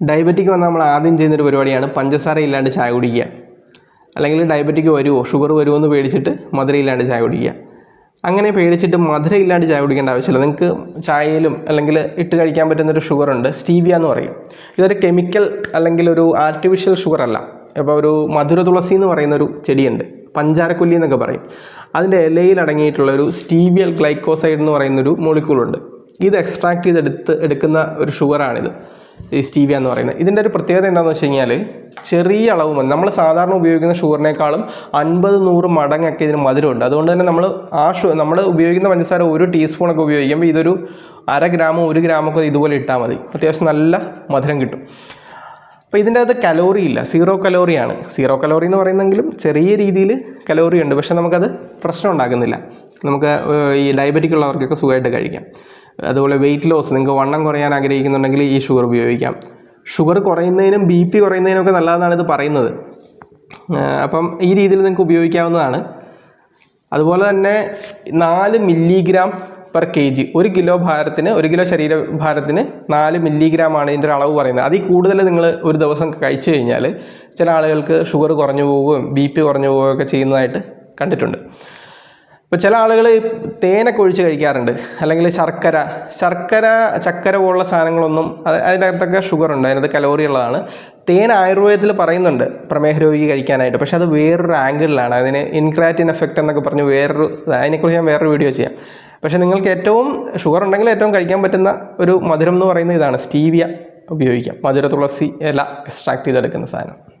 Diabetic വന്നാൽ നമ്മൾ ആദ്യം ചെയ്യുന്നൊരു പരിപാടിയാണ് പഞ്ചസാര ഇല്ലാണ്ട് ചായ കുടിക്കുക. അല്ലെങ്കിൽ ഡയബറ്റിക് വരുമോ ഷുഗർ വരുമോ എന്ന് പേടിച്ചിട്ട് മധുര ഇല്ലാണ്ട് ചായ കുടിക്കുക. അങ്ങനെ പേടിച്ചിട്ട് മധുര ഇല്ലാണ്ട് ചായ കുടിക്കേണ്ട ആവശ്യമില്ല. നിങ്ങൾക്ക് ചായയിലും അല്ലെങ്കിൽ ഇട്ട് കഴിക്കാൻ പറ്റുന്നൊരു ഉണ്ട്. സ്റ്റീവിയ എന്ന് പറയും. ഇതൊരു കെമിക്കൽ അല്ലെങ്കിൽ ഒരു ആർട്ടിഫിഷ്യൽ ഷുഗർ അല്ല. ഇപ്പോൾ ഒരു മധുര തുളസി എന്ന് പറയുന്ന ഒരു ചെടിയുണ്ട് പഞ്ചാരക്കൊല്ലി എന്നൊക്കെ പറയും. അതിന്റെ ഇലയിൽ അടങ്ങിയിട്ടുള്ള ഒരു സ്റ്റീവിയൽ ഗ്ലൈക്കോസൈഡ് എന്ന് പറയുന്നൊരു മോളിക്യൂളുണ്ട് ഇത് എക്സ്ട്രാക്ട് ചെയ്തെടുത്ത് എടുക്കുന്ന ഒരു ഷുഗറാണിത് സ്റ്റീവിയ എന്ന് പറയുന്നത്. ഇതിന്റെ ഒരു പ്രത്യേകത എന്താണെന്ന് വെച്ച് കഴിഞ്ഞാൽ ചെറിയ അളവ് മതി നമ്മൾ സാധാരണ ഉപയോഗിക്കുന്ന ഷുഗറിനേക്കാളും അൻപത് നൂറ് മടങ്ങൊക്കെ ഇതിന് മധുരമുണ്ട്. അതുകൊണ്ട് തന്നെ നമ്മൾ ആ ഷു നമ്മൾ ഉപയോഗിക്കുന്ന പഞ്ചസാര ഒരു ടീസ്പൂണൊക്കെ ഉപയോഗിക്കുമ്പോൾ ഇതൊരു അര ഗ്രാമോ ഒരു ഗ്രാമൊക്കെ ഇതുപോലെ ഇട്ടാൽ മതി. അത്യാവശ്യം നല്ല മധുരം കിട്ടും. അപ്പോൾ ഇതിന്റെ അകത്ത് കലോറി ഇല്ല. സീറോ കലോറിയാണ് സീറോ കലോറി എന്ന് പറയുന്നെങ്കിലും ചെറിയ രീതിയിൽ കലോറി ഉണ്ട്. പക്ഷേ നമുക്കത് പ്രശ്നം ഉണ്ടാക്കുന്നില്ല. നമുക്ക് ഈ ഡയബറ്റിക് ഉള്ളവർക്കൊക്കെ സുഖമായിട്ട് കഴിക്കാം. അതുപോലെ വെയിറ്റ് ലോസ് നിങ്ങൾക്ക് വണ്ണം കുറയാൻ ആഗ്രഹിക്കുന്നുണ്ടെങ്കിൽ ഈ ഷുഗർ ഉപയോഗിക്കാം. ഷുഗർ കുറയുന്നതിനും ബി പി കുറയുന്നതിനും ഒക്കെ നല്ലതെന്നാണ് ഇത് പറയുന്നത്. അപ്പം ഈ രീതിയിൽ നിങ്ങൾക്ക് ഉപയോഗിക്കാവുന്നതാണ്. അതുപോലെ തന്നെ നാല് മില്ലിഗ്രാം പെർ കെ ജി ഒരു കിലോ ഭാരത്തിന് ഒരു കിലോ ശരീരഭാരത്തിന് നാല് മില്ലിഗ്രാമാണ് ഇതിന്റെ ഒരു അളവ് പറയുന്നത്. അതിൽ കൂടുതൽ നിങ്ങൾ ഒരു ദിവസം കഴിച്ചു കഴിഞ്ഞാൽ ചില ആളുകൾക്ക് ഷുഗർ കുറഞ്ഞു പോവുകയും ബി പി കുറഞ്ഞു പോവുകയൊക്കെ ചെയ്യുന്നതായിട്ട് കണ്ടിട്ടുണ്ട്. ഇപ്പോൾ ചില ആളുകൾ തേനൊക്കെ ഒഴിച്ച് കഴിക്കാറുണ്ട്. അല്ലെങ്കിൽ ശർക്കര ശർക്കര ചക്കര പോലുള്ള സാധനങ്ങളൊന്നും അത് അതിനകത്തൊക്കെ ഷുഗർ ഉണ്ട്. അതിനകത്ത് കലോറി ഉള്ളതാണ്. തേൻ ആയുർവേദത്തിൽ പറയുന്നുണ്ട് പ്രമേഹ രോഗി കഴിക്കാനായിട്ട്. പക്ഷേ അത് വേറൊരു ആംഗിളിലാണ് അതിന് ഇൻക്രാറ്റിൻ എഫക്റ്റ് എന്നൊക്കെ പറഞ്ഞ് വേറൊരു അതിനെക്കുറിച്ച് ഞാൻ വേറൊരു വീഡിയോ ചെയ്യാം. പക്ഷേ നിങ്ങൾക്ക് ഏറ്റവും ഷുഗർ ഉണ്ടെങ്കിൽ ഏറ്റവും കഴിക്കാൻ പറ്റുന്ന ഒരു മധുരം എന്ന് പറയുന്നത് ഇതാണ്. സ്റ്റീവിയ ഉപയോഗിക്കാം. മധുര തുളസി ഇല എക്സ്ട്രാക്ട് ചെയ്തെടുക്കുന്ന സാധനം.